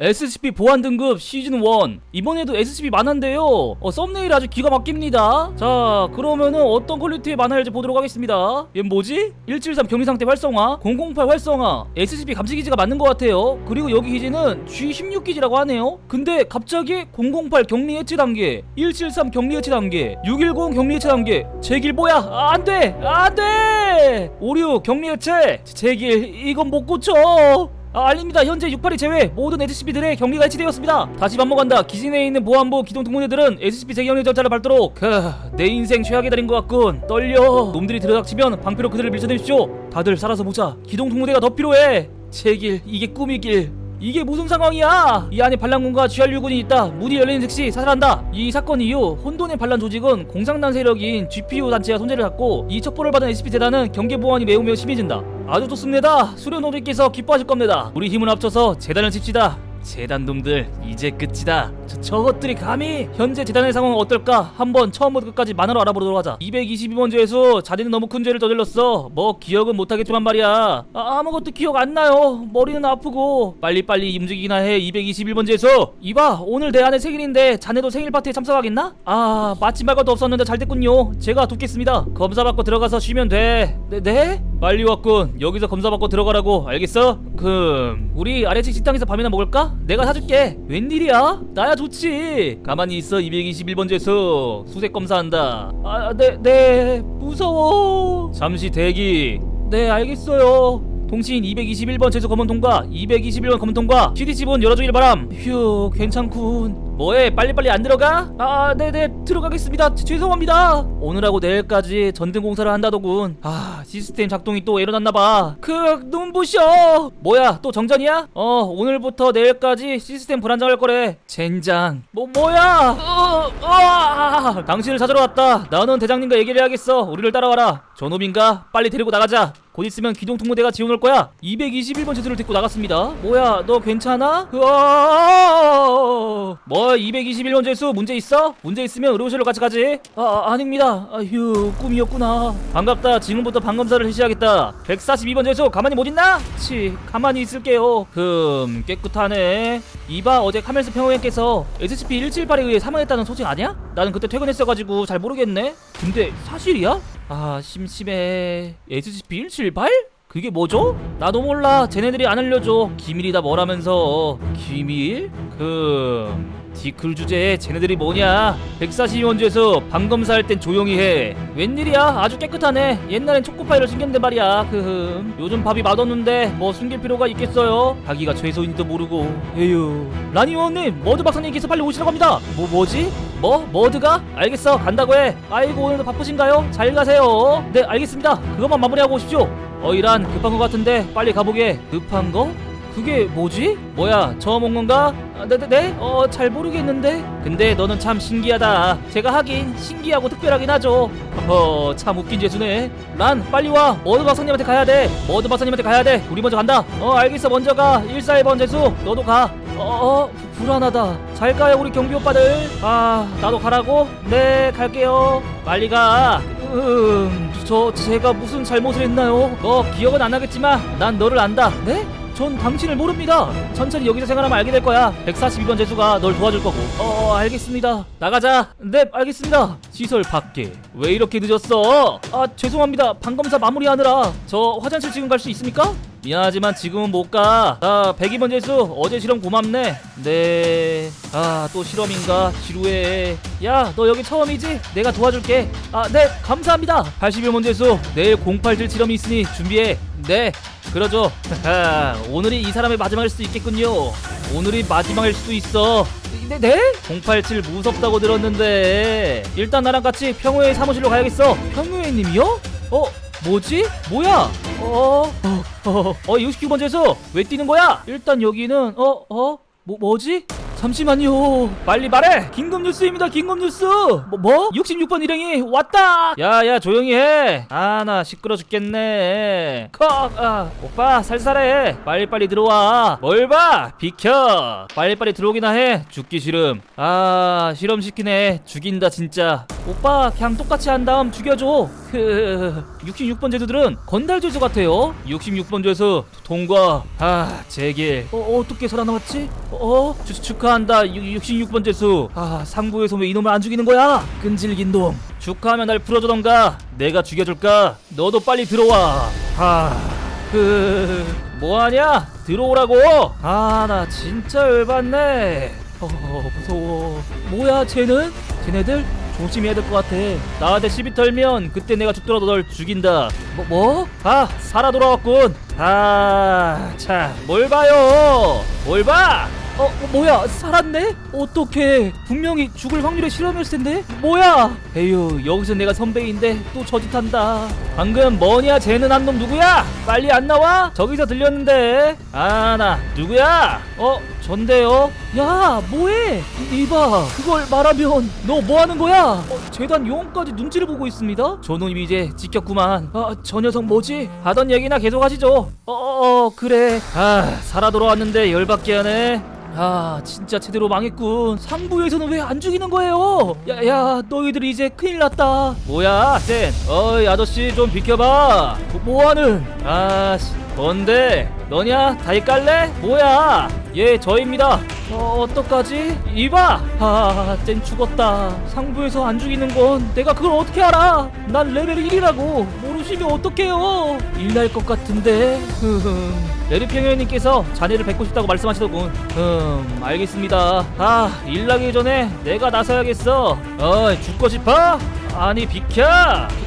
SCP 보안 등급 시즌 1 이번에도 SCP 만화인데요. 어, 썸네일 아주 기가 막힙니다. 자 그러면은 어떤 퀄리티의 만화일지 보도록 하겠습니다. 얘 뭐지? 173 격리상태 활성화 008 활성화. SCP 감시 기지가 맞는 것 같아요. 그리고 여기 기지는 G16 기지라고 하네요. 근데 갑자기 008 격리 해체 단계 173 격리 해체 단계 610 격리 해체 단계. 제길 뭐야? 아, 안돼! 안돼! 56 격리 해체! 제길 이건 못 고쳐 아, 알립니다. 현재 682 제외 모든 SCP들의 격리가 해체되었습니다. 다시 반복한다. 기지 내에 있는 보안부 기동 통문대들은 SCP 재경리 절차를 밟도록 그, 내 인생 최악의 달인 것 같군. 떨려. 놈들이 들어닥치면 방패로 그들을 밀쳐내십시오. 다들 살아서 보자. 기동 통문대가 더 필요해. 제길 이게 꿈이길. 이게 무슨 상황이야? 이 안에 반란군과 GR6군이 있다. 문이 열리는 즉시 사살한다. 이 사건 이후 혼돈의 반란 조직은 공산당 세력인 GPU 단체가 손재를 잡고 이 첩보를 받은 SCP 재단은 경계 보안이 매우 매우 심해진다. 아주 좋습니다. 수련노들께서 기뻐하실 겁니다. 우리 힘을 합쳐서 재단을 칩시다. 재단 놈들 이제 끝이다. 저, 저것들이 감히 현재 재단의 상황은 어떨까? 한번 처음부터 끝까지 만화로 알아보도록 하자. 222번 죄에서 자네는 너무 큰 죄를 저질렀어. 뭐 기억은 못하겠지만 말이야. 아, 아무것도 기억 안 나요. 머리는 아프고 빨리빨리 움직이기나 해. 221번 죄에서 이봐 오늘 내 아내 생일인데 자네도 생일 파티에 참석하겠나? 아 마침 할 것도 없었는데 잘 됐군요. 제가 돕겠습니다. 검사 받고 들어가서 쉬면 돼. 네? 네? 빨리 왔군. 여기서 검사 받고 들어가라고. 알겠어? 금. 우리 아래층 식당에서 밥이나 먹을까? 내가 사줄게. 웬일이야? 나야 좋지. 가만히 있어. 221번 죄수. 수색 검사한다. 아, 네, 네. 무서워. 잠시 대기. 네, 알겠어요. 통신 221번 제수 검은 통과 221번 검은 통과 CD집은 열어주길 바람 휴 괜찮군 뭐해? 빨리빨리 안 들어가? 아 네네 들어가겠습니다. 죄- 죄송합니다. 오늘하고 내일까지 전등 공사를 한다더군. 아 시스템 작동이 또 일어났나봐. 그 눈부셔! 뭐야 또 정전이야? 어 오늘부터 내일까지 시스템 불안정할 거래. 젠장. 뭐 뭐야? 어, 어, 당신을 찾으러 왔다. 나는 대장님과 얘기를 해야겠어. 우리를 따라와라. 저놈인가? 빨리 데리고 나가자. 곧 있으면 기동 통무대가 지원 올 거야. 221번 제수를 데리고 나갔습니다. 뭐야, 너 괜찮아? 으아! 뭐 221번 제수 문제 있어? 문제 있으면 의료실로 같이 가지. 아, 아 아닙니다. 아휴, 꿈이었구나. 반갑다. 지금부터 방검사를 시작하겠다. 142번 제수 가만히 못 있나? 치, 가만히 있을게요. 금 깨끗하네. 이봐 어제 카멜스 평호형께서 SCP-178에 의해 사망했다는 소식 아니야? 나는 그때 퇴근했어가지고 잘 모르겠네. 근데 사실이야? 아 심심해 SCP-178? 그게 뭐죠? 나도 몰라. 쟤네들이 안 알려줘. 기밀이다 뭐라면서. 기밀? 그... 디클 주제에 쟤네들이 뭐냐? 142원주에서 방검사 할 땐 조용히 해. 웬일이야? 아주 깨끗하네. 옛날엔 초코 파이를 숨겼는데 말이야. 그 요즘 밥이 맛없는데 뭐 숨길 필요가 있겠어요? 자기가 최소인지도 모르고. 에휴. 라니 의원님 머드 박사님께서 빨리 오시라고 합니다. 뭐 뭐지? 뭐? 머드가? 알겠어. 간다고 해. 아이고 오늘도 바쁘신가요? 잘 가세요. 네 알겠습니다. 그것만 마무리하고 오십시오 어 이란 급한 거 같은데 빨리 가보게. 급한 거? 그게 뭐지? 뭐야 처음 온 건가? 아, 네 네 네? 어 잘 모르겠는데. 근데 너는 참 신기하다. 제가 하긴 신기하고 특별하긴 하죠. 어허 참 웃긴 죄수네. 란 빨리 와. 머드 박사님한테 가야 돼. 머드 박사님한테 가야 돼. 우리 먼저 간다. 어 알겠어. 먼저 가. 141번 죄수 너도 가. 어, 어 불안하다. 잘 가요 우리 경비 오빠들. 아 나도 가라고? 네 갈게요. 빨리 가. 음, 저 제가 무슨 잘못을 했나요? 너 기억은 안 하겠지만 난 너를 안다. 네? 전 당신을 모릅니다. 천천히 여기서 생활하면 알게 될 거야. 142번 재수가 널 도와줄 거고. 어, 알겠습니다. 나가자. 네, 알겠습니다. 시설 밖에. 왜 이렇게 늦었어? 아, 죄송합니다. 방검사 마무리하느라. 저 화장실 지금 갈 수 있습니까? 미안하지만 지금은 못 가. 자, 102번 재수. 어제 실험 고맙네. 네. 아, 또 실험인가? 지루해. 야, 너 여기 처음이지? 내가 도와줄게. 아, 네. 감사합니다. 81번 재수. 내일 087 실험이 있으니 준비해. 네. 그러죠. 오늘이 이 사람의 마지막일 수도 있겠군요. 오늘이 마지막일 수도 있어. 네, 네? 087 무섭다고 들었는데 일단 나랑 같이 평호의 사무실로 가야겠어. 평호의님이요? 어? 뭐지? 뭐야? 어? 어? 어? 어? 69번째에서 왜 뛰는 거야? 일단 여기는 어? 어? 뭐, 뭐지? 잠시만요. 빨리 말해. 긴급 뉴스입니다. 긴급 뉴스. 뭐 뭐? 66번 일행이 왔다. 야야 조용히 해. 아 나 시끄러 죽겠네. 컥. 아 오빠 살살해. 빨리 빨리 들어와. 뭘 봐? 비켜. 빨리 빨리 들어오기나 해. 죽기 싫음. 아 실험 시키네. 죽인다 진짜. 오빠 그냥 똑같이 한 다음 죽여줘. 그 66번 죄수들은 건달 죄수 같아요. 66번 죄수 통과. 아 제길. 어 어떻게 살아남았지? 어 축- 축하한다. 66번 죄수. 아 상부에서 왜 이놈을 안 죽이는 거야? 끈질긴 놈. 축하하면 날 풀어주던가. 내가 죽여줄까? 너도 빨리 들어와. 아. 그 뭐하냐? 들어오라고. 아 나 진짜 열받네. 어 무서워. 뭐야 쟤는? 쟤네들 조심해야 될 것 같아. 나한테 시비 털면 그때 내가 죽더라도 널 죽인다. 뭐 뭐? 아 살아 돌아왔군. 아, 자, 뭘 봐요? 뭘 봐? 어, 어, 뭐야? 살았네? 어떻게? 분명히 죽을 확률의 실험이었을 텐데? 뭐야? 에휴, 여기서 내가 선배인데 또 저짓한다. 방금 뭐냐? 쟤는 한 놈 누구야? 빨리 안 나와? 저기서 들렸는데. 아, 나 누구야? 어, 전데요? 야, 뭐해? 이- 이봐, 그걸 말하면 너 뭐 하는 거야? 어, 재단 요원까지 눈치를 보고 있습니다. 저놈 이제 지켰구만. 아, 저 녀석 뭐지? 하던 얘기나 계속 하시죠. 어, 어, 어, 그래. 아, 살아 돌아왔는데 열받게 하네. 아 진짜 제대로 망했군 상부에서는 왜 안 죽이는 거예요 야야 너희들 이제 큰일 났다 뭐야 센 어이 아저씨 좀 비켜봐 뭐, 뭐하는 아씨 뭔데 너냐? 다이 깔래? 뭐야? 예 저입니다. 어 어떡하지? 이봐! 아젠 죽었다. 상부에서 안 죽이는 건 내가 그걸 어떻게 알아? 난 레벨 1이라고. 모르시면 어떡해요? 일날 것 같은데? 흐흠. 레르평현님께서 자네를 뵙고 싶다고 말씀하시더군. 음 알겠습니다. 아 일나기 전에 내가 나서야겠어. 어이 죽고 싶어? 아니 비켜!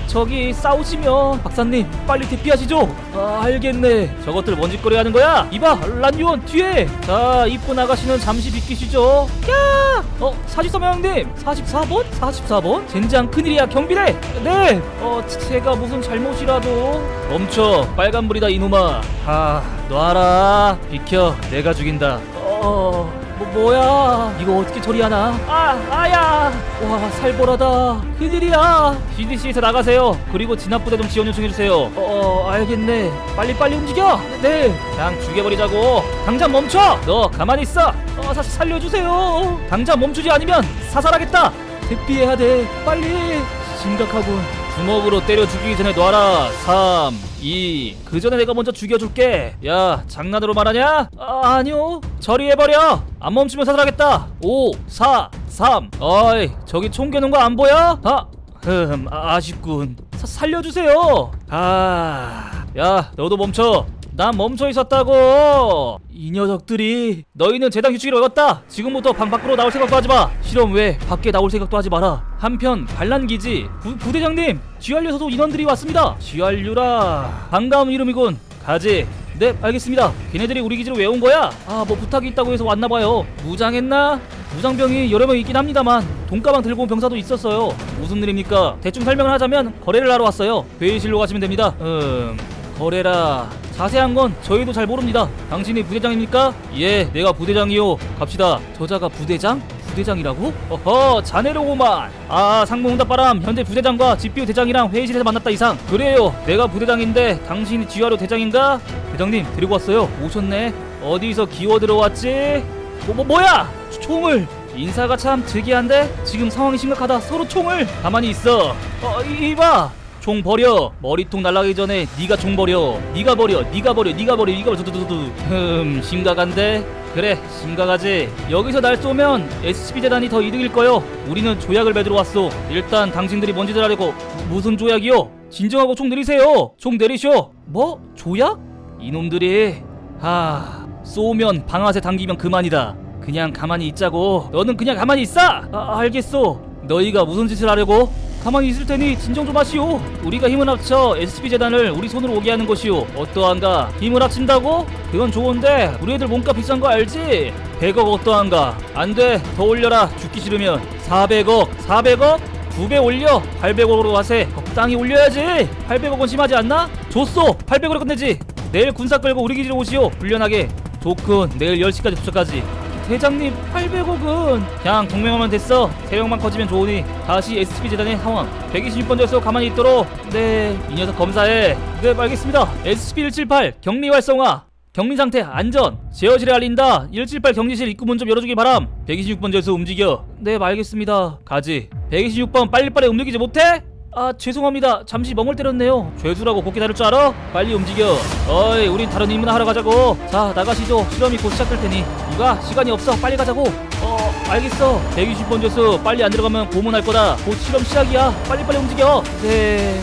저기 싸우시면 박사님 빨리 대피하시죠. 아 알겠네. 저것들 뭔 짓거리 하는 거야? 이봐 란유원 뒤에! 자 이쁜 아가씨는 잠시 비키시죠. 야! 어 43명 형님 44번? 44번? 젠장 큰일이야 경비대! 네어 제가 무슨 잘못이라도. 멈춰 빨간불이다 이놈아. 아 놔라 비켜 내가 죽인다. 어... 뭐, 뭐야? 이거 어떻게 처리하나? 아 아야. 와 살벌하다. 큰일이야. CDC에서 나가세요. 그리고 진압부대 좀 지원 요청해주세요. 어, 어 알겠네. 빨리빨리 움직여. 네. 그냥 죽여버리자고. 당장 멈춰. 너 가만히 있어. 어 사, 살려주세요. 당장 멈추지 않으면 사살하겠다. 대피해야 돼. 빨리. 심각하군. 주먹으로 때려 죽이기 전에 놔라. 3 2 그 전에 내가 먼저 죽여줄게. 야 장난으로 말하냐? 아, 아니요. 처리해버려. 안 멈추면 사살하겠다. 5 4 3 어이 저기 총 겨눈 거 안 보여? 아 흠 아, 아쉽군. 사, 살려주세요. 아 야 너도 멈춰 난 멈춰 있었다고. 이 녀석들이 너희는 재단 규칙을 어겼다. 지금부터 방 밖으로 나올 생각도 하지 마. 실험 외 밖에 나올 생각도 하지 마라. 한편 반란기지 부, 부대장님 GRU에서도 인원들이 왔습니다. GRU라. 반가운 이름이군. 가지. 네 알겠습니다. 걔네들이 우리 기지로 왜 온 거야? 아 뭐 부탁이 있다고 해서 왔나봐요. 무장했나? 무장병이 여러 명 있긴 합니다만 돈가방 들고 온 병사도 있었어요. 무슨 일입니까? 대충 설명을 하자면 거래를 하러 왔어요. 회의실로 가시면 됩니다. 음 거래라 자세한 건 저희도 잘 모릅니다. 당신이 부대장입니까? 예 내가 부대장이요. 갑시다. 저자가 부대장? 부대장이라고? 어허 자네로구만. 아 상무응답바람. 현재 부대장과 집비우 대장이랑 회의실에서 만났다 이상. 그래요. 내가 부대장인데 당신이 지휘하러 대장인가? 대장님 데리고 왔어요. 오셨네. 어디서 기어 들어왔지? 뭐, 뭐 뭐야? 총을. 인사가 참 특이한데 지금 상황이 심각하다. 서로 총을. 가만히 있어. 어 이- 이봐 총 버려. 머리통 날라가기 전에 네가 총 버려. 네가 버려. 네가 버려. 네가 버려. 네가 버려. 두두두두 흠 심각한데? 그래 심각하지. 여기서 날 쏘면 SCP 재단이 더 이득일 거요. 우리는 조약을 맺으러 왔소. 일단 당신들이 뭔지들 하려고. 무- 무슨 조약이요? 진정하고 총 내리세요. 총 내리쇼 뭐? 조약? 이놈들이. 아 쏘면 방아쇠 당기면 그만이다. 그냥 가만히 있자고. 너는 그냥 가만히 있어! 아, 알겠소. 너희가 무슨 짓을 하려고 가만히 있을 테니 진정 좀 하시오. 우리가 힘을 합쳐 SCP 재단을 우리 손으로 오게 하는 것이오. 어떠한가? 힘을 합친다고? 그건 좋은데 우리 애들 몸값 비싼 거 알지? 100억 어떠한가? 안 돼. 더 올려라. 죽기 싫으면 400억. 400억? 두 배 올려 800억으로 하세 적당히 올려야지 800억은 심하지 않나? 줬어 800억으로 끝내지 내일 군사 끌고 우리 기지로 오시오 훈련하게 좋군 내일 10시까지 도착하지 대장님 800억은. 그냥 동맹하면 됐어. 세력만 커지면 좋으니 다시 SCP 재단의 상황 126번 절수 가만히 있도록. 네 이 녀석 검사해. 네 알겠습니다. SCP-178 격리 활성화. 격리 상태 안전. 제어실에 알린다. 178 격리실 입구 문 좀 열어주길 바람. 126번 절수 움직여. 네 알겠습니다. 가지. 126번 빨리빨리 움직이지 못해? 아 죄송합니다. 잠시 멍을 때렸네요. 죄수라고 곱게 다룰 줄 알아? 빨리 움직여. 어이 우린 다른 임무나 하러 가자고. 자 나가시죠. 실험이 곧 시작될 테니. 누가? 시간이 없어. 빨리 가자고. 어 알겠어. 120번 죄수 빨리 안 들어가면 고문할 거다. 곧 실험 시작이야. 빨리빨리 움직여. 네.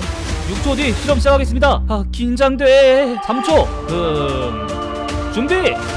6초 뒤 실험 시작하겠습니다. 아 긴장돼. 3초. 음 준비!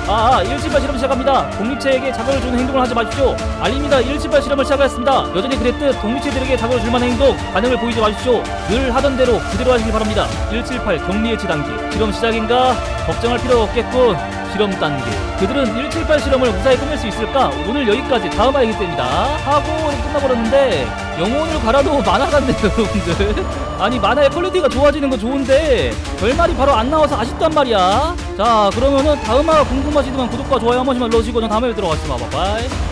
아, 아178 실험 시작합니다. 독립체에게 자극을 주는 행동을 하지 마십시오. 알립니다. 178 실험을 시작하였습니다. 여전히 그랬듯 독립체들에게 자극을 줄 만한 행동, 반응을 보이지 마십시오. 늘 하던 대로 그대로 하시기 바랍니다. 178 격리 해치 단계. 실험 시작인가? 걱정할 필요 없겠군. 실험 단계. 그들은 178 실험을 무사히 끝낼 수 있을까? 오늘 여기까지 다음 알기 때입니다. 하고 끝나버렸는데 영혼을 갈아도 만화 같네요, 여러분들. 아니 만화의 퀄리티가 좋아지는 건 좋은데 결말이 바로 안 나와서 아쉽단 말이야. 자 그러면은 다음 화가 궁금하시다면 구독과 좋아요 한 번씩만 눌러주시고 전 다음에 하겠습니다. 바이바이.